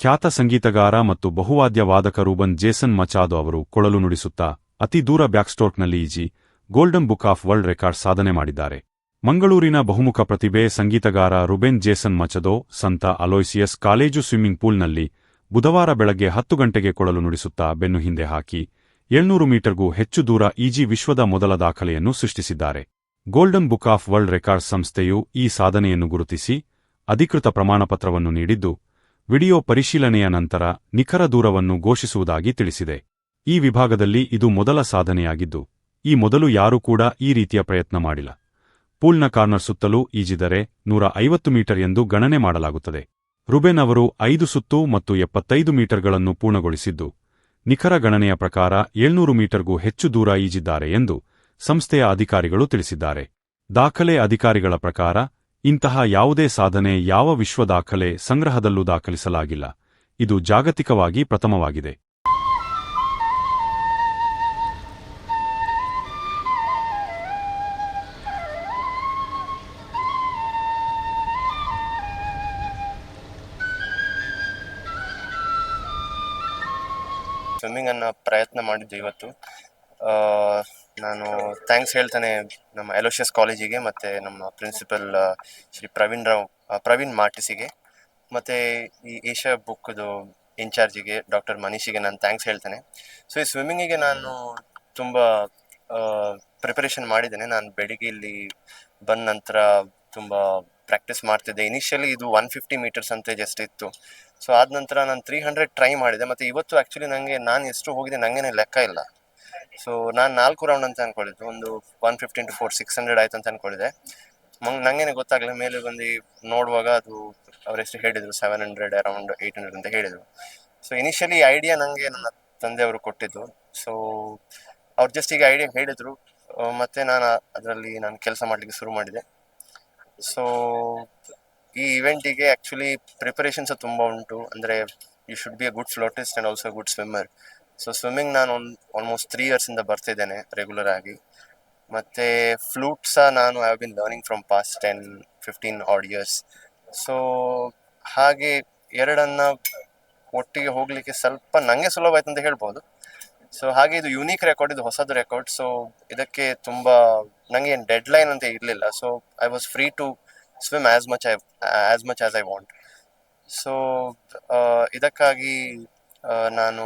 ಖ್ಯಾತ ಸಂಗೀತಗಾರ ಮತ್ತು ಬಹುವಾದ್ಯ ವಾದಕ Ruben Jason ಮಚಾದೋ ಅವರು ಕೊಳಲು ನುಡಿಸುತ್ತಾ ಅತಿ ದೂರ ಬ್ಯಾಕ್ಸ್ಟೋರ್ಕ್ನಲ್ಲಿ easy golden book of world record ಸಾಧನೆ ಮಾಡಿದ್ದಾರೆ. ಮಂಗಳೂರಿನ ಬಹುಮುಖ ಪ್ರತಿಭೆ ಸಂಗೀತಗಾರ ರುಬೆನ್ ಜೇಸನ್ ಮಚದೋ, ಸಂತ ಅಲೋಯ್ಸಿಯಸ್ ಕಾಲೇಜು ಸ್ವಿಮ್ಮಿಂಗ್ ಪೂಲ್ನಲ್ಲಿ ಬುಧವಾರ ಬೆಳಗ್ಗೆ ಹತ್ತು ಗಂಟೆಗೆ ಕೊಳಲು ನುಡಿಸುತ್ತಾ ಬೆನ್ನು ಹಿಂದೆ ಹಾಕಿ ಏಳ್ನೂರು ಮೀಟರ್ಗೂ ಹೆಚ್ಚು ದೂರ ಈಜಿ ವಿಶ್ವದ ಮೊದಲ ದಾಖಲೆಯನ್ನು ಸೃಷ್ಟಿಸಿದ್ದಾರೆ. Golden book of world record ಸಂಸ್ಥೆಯು ಈ ಸಾಧನೆಯನ್ನು ಗುರುತಿಸಿ ಅಧಿಕೃತ ಪ್ರಮಾಣಪತ್ರವನ್ನು ನೀಡಿದ್ದು ವಿಡಿಯೋ ಪರಿಶೀಲನೆಯ ನಂತರ ನಿಖರ ದೂರವನ್ನು ಘೋಷಿಸುವುದಾಗಿ ತಿಳಿಸಿದೆ. ಈ ವಿಭಾಗದಲ್ಲಿ ಇದು ಮೊದಲ ಸಾಧನೆಯಾಗಿದ್ದು, ಈ ಮೊದಲು ಯಾರೂ ಕೂಡ ಈ ರೀತಿಯ ಪ್ರಯತ್ನ ಮಾಡಿಲ್ಲ. ಪೂಲ್ನ ಕಾರ್ನರ್ ಸುತ್ತಲೂ ಈಜಿದರೆ ನೂರ ಐವತ್ತು ಮೀಟರ್ ಎಂದು ಗಣನೆ ಮಾಡಲಾಗುತ್ತದೆ. ರುಬೆನ್ ಅವರು ಐದು ಸುತ್ತು ಮತ್ತು ಎಪ್ಪತ್ತೈದು ಮೀಟರ್ಗಳನ್ನು ಪೂರ್ಣಗೊಳಿಸಿದ್ದು, ನಿಖರ ಗಣನೆಯ ಪ್ರಕಾರ ಏಳ್ನೂರು ಮೀಟರ್ಗೂ ಹೆಚ್ಚು ದೂರ ಈಜಿದ್ದಾರೆ ಎಂದು ಸಂಸ್ಥೆಯ ಅಧಿಕಾರಿಗಳು ತಿಳಿಸಿದ್ದಾರೆ. ದಾಖಲೆ ಅಧಿಕಾರಿಗಳ ಪ್ರಕಾರ ಇಂತಹ ಯಾವುದೇ ಸಾಧನೆ ಯಾವ ವಿಶ್ವ ದಾಖಲೆ ಸಂಗ್ರಹದಲ್ಲೂ ದಾಖಲಿಸಲಾಗಿಲ್ಲ. ಇದು ಜಾಗತಿಕವಾಗಿ ಪ್ರಥಮವಾಗಿದೆ. ಸ್ವಿಮ್ಮಿಂಗ್ ಅನ್ನ ಪ್ರಯತ್ನ ಮಾಡಿದ್ದು ಇವತ್ತು. ನಾನು ಥ್ಯಾಂಕ್ಸ್ ಹೇಳ್ತಾನೆ ನಮ್ಮ ಎಲೋಷಿಯಸ್ ಕಾಲೇಜಿಗೆ ಮತ್ತು ನಮ್ಮ ಪ್ರಿನ್ಸಿಪಲ್ ಶ್ರೀ ಪ್ರವೀಣ್ ರಾವ್ ಪ್ರವೀಣ್ ಮಾರ್ಟಿಸಿಗೆ ಮತ್ತು ಈ ಏಷ್ಯಾ ಬುಕ್ದು ಇನ್ಚಾರ್ಜಿಗೆ ಡಾಕ್ಟರ್ ಮನೀಷಿಗೆ ನಾನು ಥ್ಯಾಂಕ್ಸ್ ಹೇಳ್ತೇನೆ. ಸೊ ಈ ಸ್ವಿಮ್ಮಿಂಗಿಗೆ ನಾನು ತುಂಬ ಪ್ರಿಪರೇಷನ್ ಮಾಡಿದ್ದೇನೆ. ನಾನು ಬೆಳಿಗ್ಗೆ ಇಲ್ಲಿ ಬಂದ ನಂತರ ತುಂಬ ಪ್ರಾಕ್ಟೀಸ್ ಮಾಡ್ತಿದ್ದೆ. ಇನಿಷಿಯಲಿ ಇದು ಒನ್ ಫಿಫ್ಟಿ ಮೀಟರ್ಸ್ ಅಂತ ಜಸ್ಟ್ ಇತ್ತು. ಸೊ ಆದ ನಂತರ ನಾನು ತ್ರೀ ಹಂಡ್ರೆಡ್ ಟ್ರೈ ಮಾಡಿದೆ. ಮತ್ತು ಇವತ್ತು ಆ್ಯಕ್ಚುಲಿ ನನಗೆ ನಾನು ಎಷ್ಟು ಹೋಗಿದೆ ನನಗೇನೆ ಲೆಕ್ಕ ಇಲ್ಲ. ಸೊ ನಾನು ನಾಲ್ಕು ರೌಂಡ್ ಅಂತ ಅನ್ಕೊಂಡಿದ್ದು. ಒಂದು one fifteen two four six hundred ಆಯ್ತು ಅಂತ ಅನ್ಕೊಂಡಿದ್ದೆ. ಮಂಗ್ ನಂಗೇನೆ ಗೊತ್ತಾಗಲಿಲ್ಲ. ಮೇಲೆ ಬಂದು ನೋಡುವಾಗ ಅದು ಅವರೆಷ್ಟು ಹೇಳಿದರು seven hundred around eight hundred ಅಂತ ಹೇಳಿದರು. ಸೊ ಇನಿಷಿಯಲಿ ಐಡಿಯಾ ನನಗೆ ನನ್ನ ತಂದೆಯವರು ಕೊಟ್ಟಿದ್ದು. ಸೊ ಅವ್ರು ಜಸ್ಟ್ ಈಗ ಐಡಿಯಾ ಹೇಳಿದರು. ಮತ್ತು ನಾನು ಅದರಲ್ಲಿ ನಾನು ಕೆಲಸ ಮಾಡಲಿಕ್ಕೆ ಶುರು ಮಾಡಿದೆ. ಸೊ ಈ ಇವೆಂಟಿಗೆ ಆ್ಯಕ್ಚುಲಿ ಪ್ರಿಪರೇಷನ್ಸ್ ತುಂಬ ಉಂಟು. ಅಂದರೆ you should be a good flautist and also good swimmer so swimming ನಾನು ಒಂದು ಆಲ್ಮೋಸ್ಟ್ ತ್ರೀ ಇಯರ್ಸಿಂದ ಬರ್ತಿದ್ದೇನೆ ರೆಗ್ಯುಲರ್ ಆಗಿ. ಮತ್ತು ಫ್ಲೂಟ್ ಸಹ ನಾನು I been learning from past ten fifteen odd years so ಹಾಗೆ ಎರಡನ್ನ ಒಟ್ಟಿಗೆ ಹೋಗಲಿಕ್ಕೆ ಸ್ವಲ್ಪ ನನಗೆ ಸುಲಭ ಆಯ್ತು ಅಂತ ಹೇಳ್ಬೋದು. ಸೊ ಹಾಗೆ ಇದು ಯುನೀಕ್ ರೆಕಾರ್ಡ್ ಇದು ಹೊಸದು ರೆಕಾರ್ಡ್ ಸೊ ಇದಕ್ಕೆ ತುಂಬ ನನಗೆ ಏನು ಡೆಡ್ ಲೈನ್ ಅಂತ ಇರಲಿಲ್ಲ. So I was free to swim as much I as much as I want so ಇದಕ್ಕಾಗಿ ನಾನು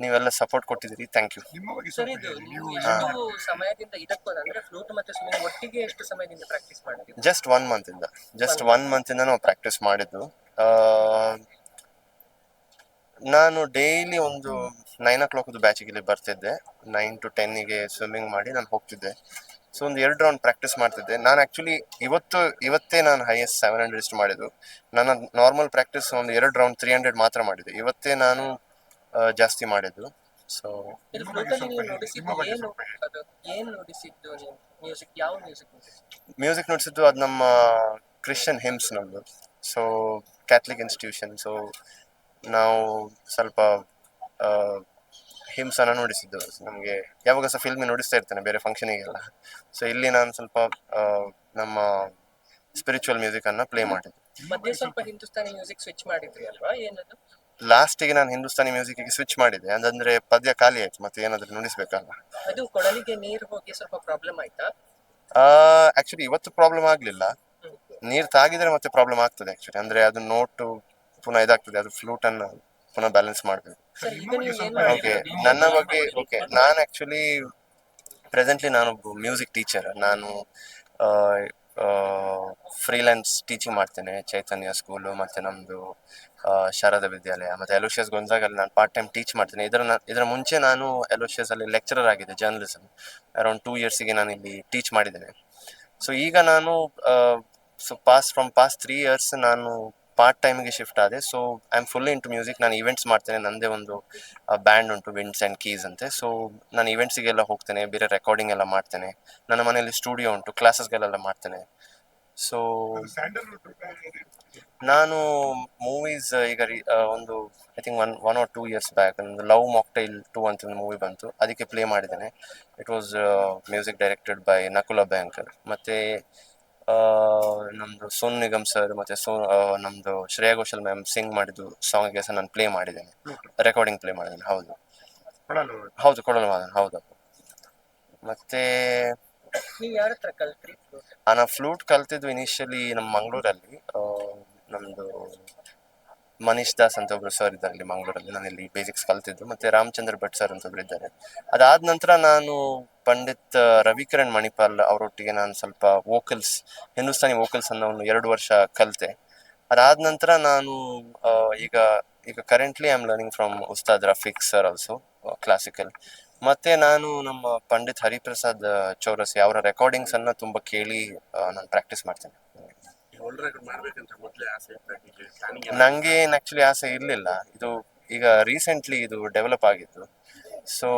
ನೀವೆಲ್ಲ ಸಪೋರ್ಟ್ ಕೊಟ್ಟಿದ್ದೀರಿ. ಥ್ಯಾಂಕ್ ಯು ನಿಮ್ಮ ಬಗ್ಗೆ ಸರ್ ಇದು ನೀವು ನೀವು ಎಷ್ಟು ಸಮಯದಿಂದ ಇದಕ್ಕೊಂದು ಅಂದ್ರೆ ಫ್ಲೂಟ್ ಮತ್ತೆ ಸ್ವಿಮ್ಮಿಂಗ್ ಒಟ್ಟಿಗೆ ಎಷ್ಟು ಸಮಯದಿಂದ ಪ್ರಾಕ್ಟೀಸ್ ಮಾಡಿದ್ದೀವಿ ಜಸ್ಟ್ ಒನ್ ಮಂತಿಂದ ಜಸ್ಟ್ ಒನ್ ಮಂತಿಂದ ನಾವು ಪ್ರಾಕ್ಟೀಸ್ ಮಾಡಿದ್ದು. ಆ, ನಾನು ಡೈಲಿ ಒಂದು ನೈನ್ ಓ ಕ್ಲಾಕ್ದು ಬ್ಯಾಚಿಗೆ ಇಲ್ಲಿ ಬರ್ತಿದ್ದೆ. ನೈನ್ ಟು ಟೆನ್ನಿಗೆ ಸ್ವಿಮ್ಮಿಂಗ್ ಮಾಡಿ ನಾನು ಹೋಗ್ತಿದ್ದೆ. ಸೊ ಒಂದು ಎರಡು ರೌಂಡ್ ಪ್ರಾಕ್ಟೀಸ್ ಮಾಡ್ತಿದ್ದೆ. ನಾನು ಆ್ಯಕ್ಚುಲಿ ಇವತ್ತು ಇವತ್ತೇ ನಾನು ಹೈಯೆಸ್ಟ್ ಸೆವೆನ್ ಹಂಡ್ರೆಡ್ ಇಷ್ಟು ಮಾಡಿದ್ದು. ನನ್ನ ನಾರ್ಮಲ್ ಪ್ರಾಕ್ಟೀಸ್ ಒಂದು ಎರಡು ರೌಂಡ್ ತ್ರೀ ಹಂಡ್ರೆಡ್ ಮಾತ್ರ ಮಾಡಿದ್ದೆ ಇವತ್ತೇ ನಾನು ಜಾಸ್ತಿ ಮಾಡಿದ್ದು. ಸೊ ಇದು ನಿಮ್ಮ ಅಲ್ಲಿ ನೀವು ಸ್ವಲ್ಪ ಹೇಳಿ. ನುಡಿಸಿದ್ದು ನಿಮ್ಮ ಬಗ್ಗೆ ಏನು ಅದು ಏನು ನುಡಿಸಿದ್ದು ನೀವು? ಮ್ಯೂಸಿಕ್ ನೋಡಿಸಿದ್ದು? ಮ್ಯೂಸಿಕ್ ಮ್ಯೂಸಿಕ್ ನುಡಿಸಿದ್ದು ಅದು ನಮ್ಮ ಕ್ರಿಶ್ಚಿಯನ್ ಹಿಮ್ಸ್ ನಮ್ಮದು ಸೊ ಕ್ಯಾಥಲಿಕ್ ಇನ್ಸ್ಟಿಟ್ಯೂಷನ್ ಸೊ ನಾವು ಸ್ವಲ್ಪ ಹಿಮ್ಸನ್ನು ನೋಡಿಸಿದ್ದು. ನಮಗೆ ಯಾವಾಗ ಸಹ ಫಿಲ್ಮ್ ನೋಡಿಸ್ತಾ ಇರ್ತೇನೆ ಬೇರೆ ಫಂಕ್ಷನಿಗೆಲ್ಲ ಸೊ ಇಲ್ಲಿ ನಾನು ಸ್ವಲ್ಪ ಆ, ನಮ್ಮ ಸ್ಪಿರಿಚುವಲ್ ಮ್ಯೂಸಿಕನ್ನು ಪ್ಲೇ ಮಾಡಿದ್ದು. ಮಧ್ಯೆ ಸ್ವಲ್ಪ ಹಿಂದೂಸ್ತಾನಿ ಮ್ಯೂಸಿಕ್ ಸ್ವಿಚ್ ಮಾಡಿದ್ರಿ ಅಲ್ವಾ? ಏನದು? ಲಾಸ್ಟಿಗೆ ನಾನು ಹಿಂದೂಸ್ತಾನಿ ಮ್ಯೂಸಿಕ್ಗೆ ಸ್ವಿಚ್ ಮಾಡಿದೆ. ಅಂದ್ರೆ ಪದ್ಯ ಖಾಲಿ ಆಯ್ತು ಮತ್ತೆ ಏನಾದ್ರೂ ನುಡಿಸ್ಬೇಕಲ್ಲ. ಅದು ಕೊಡಲಿಗೆ ನೀರು ಹೋಗಿ ಸ್ವಲ್ಪ ಪ್ರಾಬ್ಲಮ್ ಆಯ್ತಾ? ಆ್ಯಕ್ಚುಲಿ ಇವತ್ತು ಪ್ರಾಬ್ಲಮ್ ಆಗಲಿಲ್ಲ. ನೀರ್ ತಾಗಿದ್ರೆ ಮತ್ತೆ ಪ್ರಾಬ್ಲಮ್ ಆಗ್ತದೆ ಆಕ್ಚುಲಿ ಅಂದ್ರೆ ಅದು ನೋಟು ಪುನಃ ಇದಾಗ್ತದೆ ಅದು ಫ್ಲೂಟನ್ ಪುನಃ ಬ್ಯಾಲೆನ್ಸ್ ಮಾಡಬೇಕು. ಓಕೆ ನನ್ನ ಬಗ್ಗೆ ಓಕೆ ನಾನು ಆಕ್ಚುಲಿ ಪ್ರೆಸೆಂಟ್ಲಿ ನಾನು ಮ್ಯೂಸಿಕ್ ಟೀಚರ್ ನಾನು ಫ್ರೀಲ್ಯಾನ್ಸ್ ಟೀಚಿಂಗ್ ಮಾಡ್ತೇನೆ. ಚೈತನ್ಯ ಸ್ಕೂಲು ಮತ್ತೆ ನಮ್ಮದು ಶಾರದಾ ವಿದ್ಯಾಲಯ ಮತ್ತೆ ಎಲೋಷಿಯಸ್ ಗೊಂಜಾಗಲ್ಲಿ ನಾನು ಪಾರ್ಟ್ ಟೈಮ್ ಟೀಚ್ ಮಾಡ್ತೇನೆ. ಇದರ ಇದರ ಮುಂಚೆ ನಾನು ಎಲೋಷಿಯಸಲ್ಲಿ ಲೆಕ್ಚರರ್ ಆಗಿದೆ ಜರ್ನಲಿಸಮ್ ಅರೌಂಡ್ ಟೂ ಇಯರ್ಸಿಗೆ ನಾನು ಇಲ್ಲಿ ಟೀಚ್ ಮಾಡಿದ್ದೇನೆ. ಸೊ ಈಗ ನಾನು so past from past three years ನಾನು ಪಾರ್ಟ್ ಟೈಮಿಗೆ ಶಿಫ್ಟ್ ಆದೆ. So I am full into music ನಾನು ಇವೆಂಟ್ಸ್ ಮಾಡ್ತೇನೆ. ನಂದೇ ಒಂದು ಬ್ಯಾಂಡ್ ಉಂಟು ವಿಂಡ್ಸ್ ಆ್ಯಂಡ್ ಕೀಸ್ ಅಂತೆ. ಸೊ ನಾನು ಇವೆಂಟ್ಸಿಗೆಲ್ಲ ಹೋಗ್ತೇನೆ, ಬೇರೆ ರೆಕಾರ್ಡಿಂಗ್ ಎಲ್ಲ ಮಾಡ್ತೇನೆ. ನನ್ನ ಮನೆಯಲ್ಲಿ ಸ್ಟುಡಿಯೋ ಉಂಟು ಕ್ಲಾಸಸ್ಗಳೆಲ್ಲ ಮಾಡ್ತೇನೆ. ಸೊ ನಾನು ಮೂವೀಸ್ ಈಗ ರೀ- ಒಂದು I think one one or two years back ಒಂದು ಲವ್ ಮಾಕ್ಟೈಲ್ ಟೂ ಅಂತ ಒಂದು ಮೂವಿ ಬಂತು. ಅದಕ್ಕೆ ಪ್ಲೇ ಮಾಡಿದ್ದೇನೆ. It was music directed by Nakul Abhyankar ಮತ್ತು ನಮ್ಮದು ಸೋನ್ ನಿಗಮ್ ಸರ್ ಮತ್ತು ಸೋ ನಮ್ಮದು ಶ್ರೇಯಾ ಘೋಷಲ್ ಮ್ಯಾಮ್ ಸಿಂಗ್ ಮಾಡಿದ್ದು ಸಾಂಗ್ಗೆ ಸಹ ನಾನು ಪ್ಲೇ ಮಾಡಿದ್ದೇನೆ. ರೆಕಾರ್ಡಿಂಗ್ ಪ್ಲೇ ಮಾಡಿದ್ದೇನೆ ಹೌದು. ಹೌದು ಕೊಡಲು ಮಾದನ್ ಹೌದು. ಮತ್ತು ನಾನು ಫ್ಲೂಟ್ ಕಲ್ತಿದ್ದು ಇನಿಷಿಯಲಿ ನಮ್ಮ ಮಂಗಳೂರಲ್ಲಿ. ನಮ್ಮದು ಮನೀಶ್ ದಾಸ್ ಅಂತ ಒಬ್ರು ಸರ್ ಇದ್ದಾರೆ ಇಲ್ಲಿ ಮಂಗಳೂರಲ್ಲಿ. ನಾನು ಇಲ್ಲಿ ಬೇಸಿಕ್ಸ್ ಕಲ್ತಿದ್ದು. ಮತ್ತೆ ರಾಮಚಂದ್ರ ಭಟ್ ಸರ್ ಅಂತ ಒಬ್ರು ಇದ್ದಾರೆ. ಅದಾದ ನಂತರ ನಾನು ಪಂಡಿತ್ ರವಿಕಿರಣ್ ಮಣಿಪಾಲ್ ಅವರೊಟ್ಟಿಗೆ ನಾನು ಸ್ವಲ್ಪ ವೋಕಲ್ಸ್ ಹಿಂದೂಸ್ತಾನಿ ವೋಕಲ್ಸ್ ಅನ್ನ ಒಂದು ಎರಡು ವರ್ಷ ಕಲಿತೆ. ಅದಾದ ನಂತರ ನಾನು ಈಗ ಈಗ currently I am learning from Ustad Rafiq sir also classical ಮತ್ತೆ ನಾನು ನಮ್ಮ ಪಂಡಿತ್ ಹರಿಪ್ರಸಾದ್ ಚೌರಸಿ ಅವರ ರೆಕಾರ್ಡಿಂಗ್ಸ್ ಅನ್ನ ತುಂಬಾ ಕೇಳಿ ನಾನು ಪ್ರಾಕ್ಟೀಸ್ ಮಾಡ್ತೇನೆ. ನಂಗೆ ಏನ್ ಆಕ್ಚುಲಿ ಆಸೆ ಇರಲಿಲ್ಲ. ಇದು ಈಗ ರೀಸೆಂಟ್ಲಿ ಇದು ಡೆವಲಪ್ ಆಗಿತ್ತು ಸೊ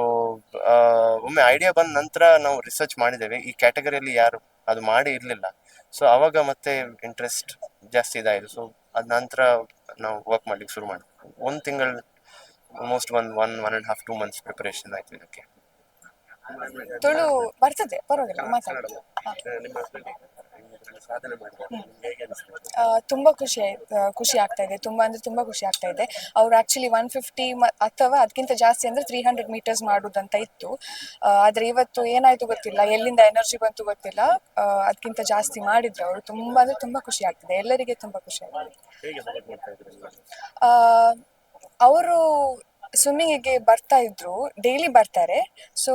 ಒಮ್ಮೆ ಐಡಿಯಾ ಬಂದ ನಂತರ ನಾವು ರಿಸರ್ಚ್ ಮಾಡಿದ್ದೇವೆ. ಈ ಕ್ಯಾಟಗರಿಯಲ್ಲಿ ಯಾರು ಅದು ಮಾಡಿ ಇರಲಿಲ್ಲ. ಸೊ ಅವಾಗ ಮತ್ತೆ ಇಂಟ್ರೆಸ್ಟ್ ಜಾಸ್ತಿ ಇದಾಯಿತು. ಸೊ ಅದ ನಂತರ ನಾವು ವರ್ಕ್ ಮಾಡ್ಲಿಕ್ಕೆ ಶುರು ಮಾಡಿ ಒಂದು ತಿಂಗಳು almost one one one and half two months preparation ಆಯ್ತು ಇದಕ್ಕೆ ತುಳು ಬರ್ತದೆ ಪರವಾಗಿಲ್ಲ ಮಾತಾಡೋದು ಆ, ತುಂಬಾ ಖುಷಿ ಆಯ್ತು ಆ, ಖುಷಿ ಆಗ್ತಾ ಇದೆ ತುಂಬಾ ಅಂದ್ರೆ ತುಂಬಾ ಖುಷಿ ಆಗ್ತಾ ಇದೆ. ಅವ್ರು ಆಕ್ಚುಲಿ ಒನ್ ಫಿಫ್ಟಿ ಅಥವಾ ಅದಕ್ಕಿಂತ ಜಾಸ್ತಿ ಅಂದ್ರೆ ತ್ರೀ ಹಂಡ್ರೆಡ್ ಮೀಟರ್ಸ್ ಮಾಡುದಂತ ಇತ್ತು. ಆ, ಆದ್ರೆ ಇವತ್ತು ಏನಾಯ್ತು ಗೊತ್ತಿಲ್ಲ ಎಲ್ಲಿಂದ ಎನರ್ಜಿ ಬಂತು ಗೊತ್ತಿಲ್ಲ. ಆ, ಅದಕ್ಕಿಂತ ಜಾಸ್ತಿ ಮಾಡಿದ್ರು ಅವರು. ತುಂಬಾ ಅಂದ್ರೆ ತುಂಬಾ ಖುಷಿ ಆಗ್ತಿದೆ ಎಲ್ಲರಿಗೆ ತುಂಬಾ ಖುಷಿ ಆಗ್ತಿದೆ. ಅವರು ಸ್ವಿಮ್ಮಿಂಗಿಗೆ ಬರ್ತಾ ಇದ್ರು ಡೈಲಿ ಬರ್ತಾರೆ. ಸೊ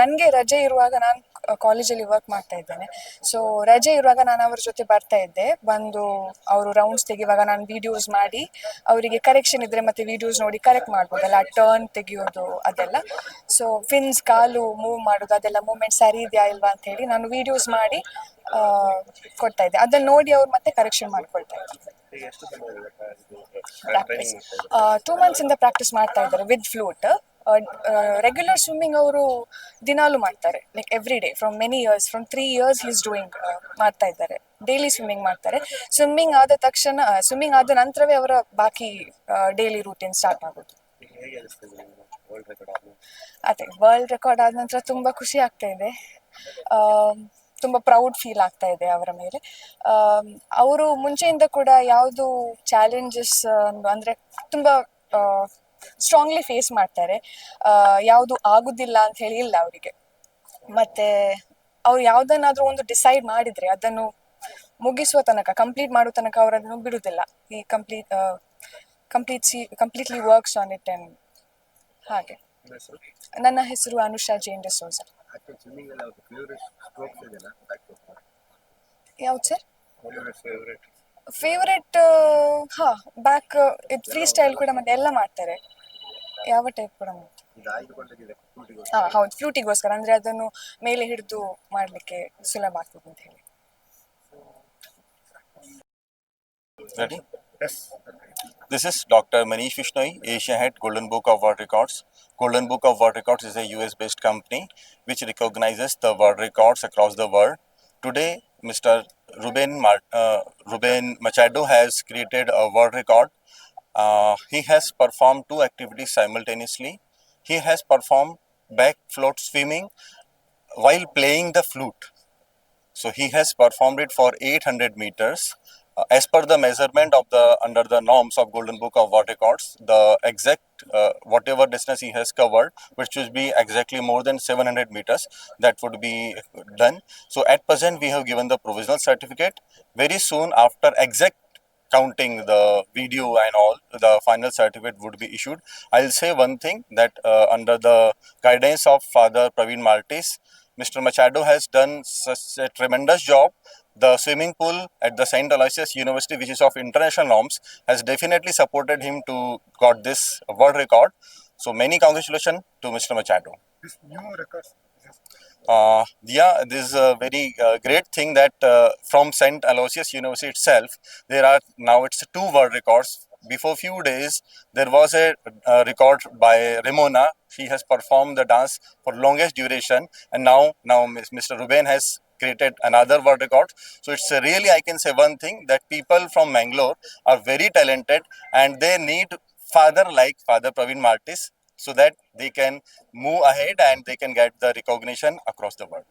ನನಗೆ ರಜೆ ಇರುವಾಗ ನಾನು ಕಾಲೇಜಲ್ಲಿ ವರ್ಕ್ ಮಾಡ್ತಾ ಇದ್ದೇನೆ. ಸೊ ರಜೆ ಇರುವಾಗ ನಾನು ಅವ್ರ ಜೊತೆ ಬರ್ತಾ ಇದ್ದೆ. ಬಂದು ಅವರು ರೌಂಡ್ಸ್ ತೆಗೆಯುವಾಗ ನಾನು ವಿಡಿಯೋಸ್ ಮಾಡಿ, ಅವರಿಗೆ ಕರೆಕ್ಷನ್ ಇದ್ರೆ ಮತ್ತೆ ವಿಡಿಯೋಸ್ ನೋಡಿ ಕರೆಕ್ಟ್ ಮಾಡ್ಬೋದಲ್ಲ ಟರ್ನ್ ತೆಗೆಯೋದು ಅದೆಲ್ಲ. ಸೊ ಫಿನ್ಸ್ ಕಾಲು ಮೂವ್ ಮಾಡೋದು, ಅದೆಲ್ಲ ಮೂವ್ಮೆಂಟ್ ಸರಿ ಇದೆಯಾ ಇಲ್ವಾ ಅಂತ ಹೇಳಿ ನಾನು ವಿಡಿಯೋಸ್ ಮಾಡಿ ಕೊಡ್ತಾ ಇದ್ದೆ. ಅದನ್ನ ನೋಡಿ ಅವ್ರು ಮತ್ತೆ ಕರೆಕ್ಷನ್ ಮಾಡ್ಕೊಳ್ತಾ ಇದ್ರು. ಪ್ರಾಕ್ಟೀಸ್ ಟೂ ಮಂತ್ಸ್ ಇಂದ ಪ್ರಾಕ್ಟೀಸ್ ಮಾಡ್ತಾ ಇದ್ದಾರೆ ವಿತ್ ಫ್ಲೂಟ್ ರೆಗ್ಯುಲರ್ ಸ್ವಿಮ್ಮಿಂಗ್ ಅವರು ದಿನಾಲು ಮಾಡ್ತಾರೆ. Like every day from many years from three years is doing ಮಾಡ್ತಾ ಇದ್ದಾರೆ. ಡೈಲಿ ಸ್ವಿಮ್ಮಿಂಗ್ ಮಾಡ್ತಾರೆ. ಸ್ವಿಮ್ಮಿಂಗ್ ಆದ ತಕ್ಷಣ ಸ್ವಿಮ್ಮಿಂಗ್ ಆದ ನಂತರವೇ ಅವರ ಬಾಕಿ ಡೈಲಿ ರೂಟೀನ್ ಸ್ಟಾರ್ಟ್ ಆಗೋದು. ಅದೇ ವರ್ಲ್ಡ್ ರೆಕಾರ್ಡ್ ಆದ ನಂತರ ತುಂಬ ಖುಷಿ ಆಗ್ತಾ ಇದೆ. ತುಂಬ ಪ್ರೌಡ್ ಫೀಲ್ ಆಗ್ತಾ ಇದೆ ಅವರ ಮೇಲೆ. ಅವರು ಮುಂಚೆಯಿಂದ ಕೂಡ ಯಾವುದು ಚಾಲೆಂಜಸ್ ಅಂದರೆ ತುಂಬ ಸ್ಟ್ರಾಂಗ್ಲಿ ಫೇಸ್ ಮಾಡ್ತಾರೆ. ಯಾವುದು ಆಗುದಿಲ್ಲ ಅಂತ ಹೇಳಿ ಇಲ್ಲ ಅವರಿಗೆ. ಮತ್ತೆ ಅವ್ರು ಯಾವುದನ್ನಾದ್ರೂ ಒಂದು ಡಿಸೈಡ್ ಮಾಡಿದ್ರೆ ಅದನ್ನು ಮುಗಿಸುವ ತನಕ ಕಂಪ್ಲೀಟ್ ಮಾಡೋ ತನಕ ಅವರು ಅದನ್ನು ಬಿಡುವುದಿಲ್ಲ ಈ complete complete completely works on it and ಹಾಗೆ. ನನ್ನ ಹೆಸರು ಅನುಷಾ ಜೈನ್ ಡಿಸೋಜ ಯಾವ್ದು ಸರ್ ಫೇವರೆಟ್ ಹಾ ಬ್ಯಾಕ್ ಇದು ಫ್ರೀ ಸ್ಟೈಲ್ ಕೂಡ ಮತ್ತೆ ಎಲ್ಲ ಮಾಡ್ತಾರೆ ಯಾವ ಟೈಪ್ ಕೂಡ ಮಾಡ್ತಾರೆ ಹಾ ಹೌದು ಫ್ಲೂಟಿಗೋಸ್ಕರ ಅಂದ್ರೆ ಅದನ್ನು ಮೇಲೆ ಹಿಡಿದು ಮಾಡ್ಲಿಕ್ಕೆ ಸುಲಭ ಆಗ್ತದೆ ಅಂತ ಹೇಳಿ. Ready? Yes. This is Dr. Manish Vishnoi, Asia Head Golden Book of World Records. Golden Book of World Records is a US based company which recognizes the world records across the world. Today, Mr. Ruben, uh, Ruben Machado has created a world record. Uh, he has performed two activities simultaneously. He has performed back float swimming while playing the flute. So he has performed it for 800 meters. Uh, as per the measurement of the under the norms of Golden Book of World Records, the exact uh, whatever distance he has covered, which would be exactly more than 700 meters, that would be done. So at present, we have given the provisional certificate. Very soon after exact counting the video and all, the final certificate would be issued. I'll say one thing that uh, under the guidance of Father Praveen maltese Mr. Machado has done such a tremendous job. The swimming pool at the St. Aloysius University, which is of international norms, has definitely supported him to got this world record. So many congratulations to Mr. Machado. This new record. Uh, yeah, this is a very uh, great thing that uh, from St. Aloysius University itself, there are now it's two world records. Before few days, there was a uh, record by Ramona. She has performed the dance for longest duration, and now now Mr. Ruben has created another world record. So it's really I can say one thing that people from Mangalore are very talented, and they need father like Father Praveen Martis so that they can move ahead and they can get the recognition across the world.